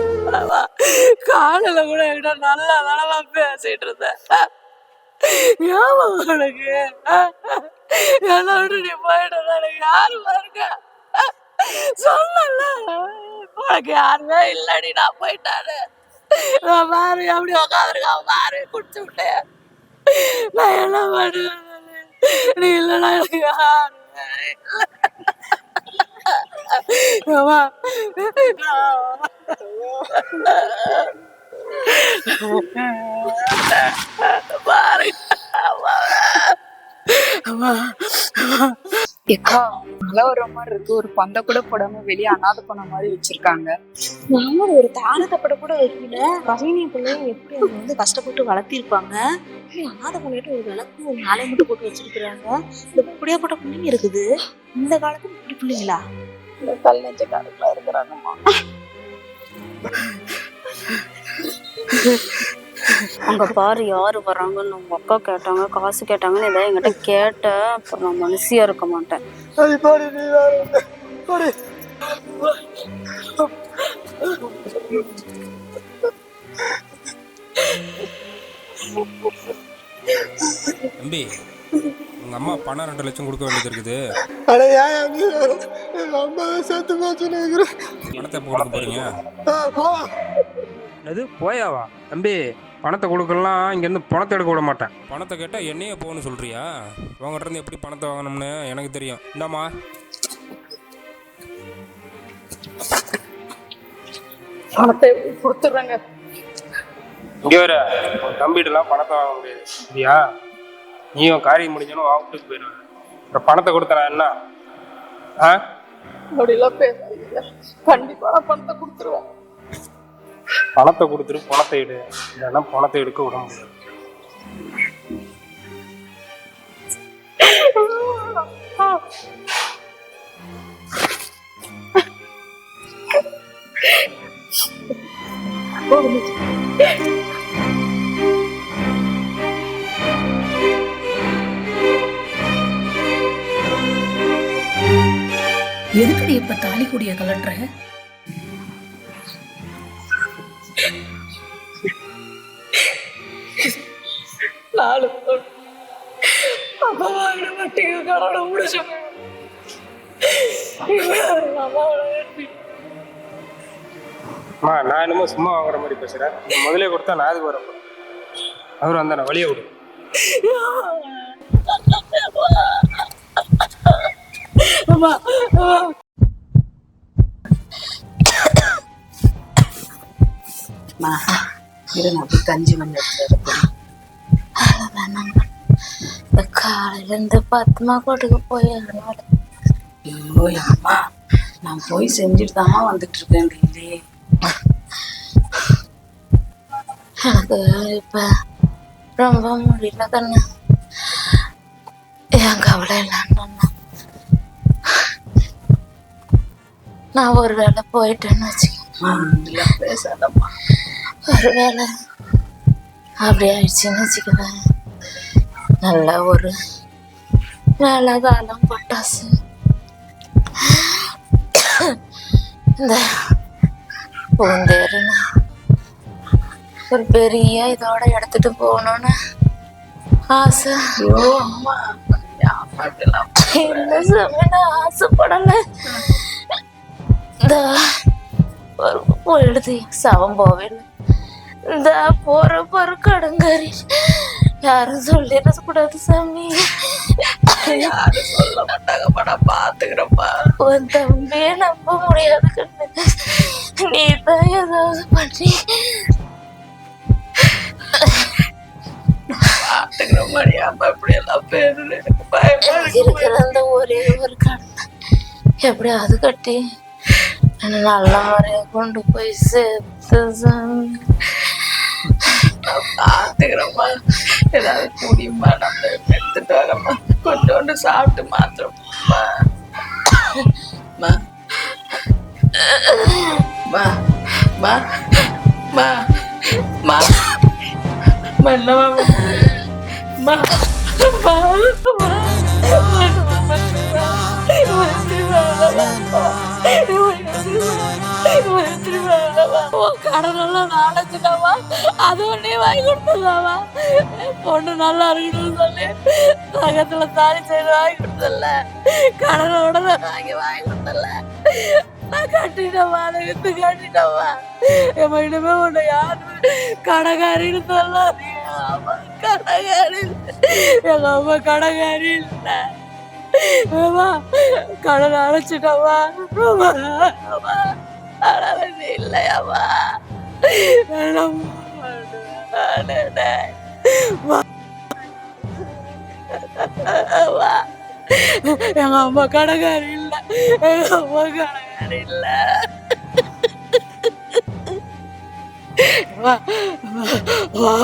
காலில் காலையில கூட என்கிட்ட நல்லா நல்லா பேசிட்டு இருந்தேன் ஞாபகம் உனக்கு என்ன விட்டு நீ போயிட்டு எனக்கு யாரு பாருங்க சொல்லல உனக்கு யாருமே இல்லடி நான் போயிட்டாரு. நான் பாரு எப்படி உட்காந்துருக்கான் பாரு குடிச்சு விட்டேன் நான் என்ன பண்ணுவேன்? நீ இல்லைன்னா எனக்கு யாருமே இல்லை. அம்மா பாரு ஏக்கா மழை வர மாதிரி இருக்கு ஒரு பந்த கூட போடாம வெளியே அனாத பண்ண மாதிரி வச்சிருக்காங்க. நம்ம ஒரு தானத்தப்பட கூட வைக்கல பசங்க பிள்ளைங்க எப்படி அவங்க வந்து கஷ்டப்பட்டு வளர்த்திருப்பாங்க அனாதை பண்ணிட்டு ஒரு விளக்கு ஒரு நாளை மட்டும் போட்டு வச்சிருக்கிறாங்க. இந்த இப்படியாப்பட்ட பிள்ளைங்க இருக்குது. இந்த காலத்துல இப்படி பிள்ளைங்களா? இந்த கல் நெஞ்சக்காரங்களா இருக்கிறாங்கம்மா. அங்க பாரு யாரு வராங்கன்னு உங்க அக்கா கேட்டாங்க காசு கேட்டாங்கன்னு ஏதாவது என்கிட்ட கேட்ட அப்புறம் நான் மனுஷியா இருக்க மாட்டேன். தம்பி உங்க அம்மா பணம் ரெண்டு லட்சம் கொடுக்க வேண்டியது இருக்குது. அட ஏன்? எங்க சேர்த்து போச்சுன்னு இருக்கிறேன். பணத்தை எப்போ கொடுக்க போறீங்க? ஆ. அது போயாவா? தம்பி பணத்தை கொடுக்கலாம் இங்கேருந்து பணத்தை எடுக்க விட மாட்டேன். பணத்தை கேட்டால் என்னையே போகணும்னு சொல்றியா? உங்ககிட்ட இருந்து எப்படி பணத்தை வாங்கணும்னு எனக்கு தெரியும். இந்தாம்மா. பணத்தை கொடுத்துட்றாங்க. இங்கே வர தம்பிகிட்டலாம் பணத்தை வாங்க முடியாது. சரியா நீயும் காரியம் முடிஞ்சாலும் வா வீட்டுக்கு போயிடுவேன். அப்புறம் பணத்தை கொடுத்தனா என்ன? ஆ? அப்படிலாம் பேசாதீங்க. கண்டிப்பா நான் பணத்தை கொடுத்துருவேன். பணத்தை கொடுத்துட்டு பணத்தை எடு. இல்லைன்னா பணத்தை எடுக்க விட முடியாது. எதுக்குடி இப்ப தாலி கொடிய கலட்டுற நாலு வட்டிக்கு முடிச்சு அம்மாவோட அம்மா நான் என்னமோ சும்மா வாங்குற மாதிரி பேசுகிறேன் நீ முதலே கொடுத்தா நான் அதுக்கு வரப்போ அவர் அந்த வழியை விடு அம்மா அம்மா மா, இரு நான் போய் கஞ்சி வரேன். இந்த காலையில இருந்து பத்துமா கூட்டுக்கு போய் ஐயோ அம்மா நான் போய் செஞ்சுட்டு தாம்மா வந்துட்டு இருக்கேன் டெய்லி எனக்கு இப்ப ரொம்ப முடியல கண்ணு என் கவலை இல்லைன்னு நான் ஒரு வேளை போயிட்டேன்னு வச்சுக்கோ அம்மா இதெல்லாம் பேசாதம்மா ஒரு வேளை அப்படி ஆயிடுச்சுன்னு வச்சுக்குவேன் நல்ல ஒரு வேலை காலம் பட்டாசு. இந்த பூந்தேருன்னு ஒரு பெரிய இதோட எடுத்துட்டு போகணும்னு ஆசை. இல்ல சாமி நான் ஆசைப்படல. இந்த ஒரு எழுதி சவம் போவேன் இந்த போற போற கடங்காரி யாரும் சொல்லிட கூடாது சாமி யாரும் சொல்ல மாட்டாங்க படம் பாத்துக்கிறப்பா உன் தம்பியே நம்ப முடியாது கண்ணு நீ தான் ஏதாவது பண்ணி பாத்துக்கிற மாதிரி எல்லாம் இருக்கிற அந்த ஒரே ஒரு கண்ணு எப்படியாவது கட்டி என்னை நல்ல கொண்டு போய் சேர்த்து பார்த்துக்கிறோம்மா ஏதாவது முடியுமா நம்ம எடுத்துட்டு வரம்மா கொண்டு சாப்பிட்டு மாத்திரம்மா மா மா மா மா மா மெல்லமா மா மா மா மா கடனெல்லாம் நான் அடைச்சிட்டாவா அது ஒன்னே வாங்கி கொடுத்ததாவா பொண்ணு நல்லா இருக்கணும்னு சொல்லி. நகத்துல தாலி செய்து வாங்கி கொடுத்தல கடனோட நான் வாங்கி வாங்கி கொடுத்தல நான் கட்டிட்டவா அதை வித்து கட்டிட்டவா என் இனிமே உன்னை யாரு கடைக்காரின்னு சொல்லாதீங்க ஆமா கடைக்காரி எங்க அம்மா கடைக்காரி இல்லை அம்மா கடன் அடைச்சிட்டவா அடவே இல்லையாவா எங்க அம்மா கடைக்காரி இல்ல. எங்க அம்மா கடைக்காரி இல்ல. வா, வா.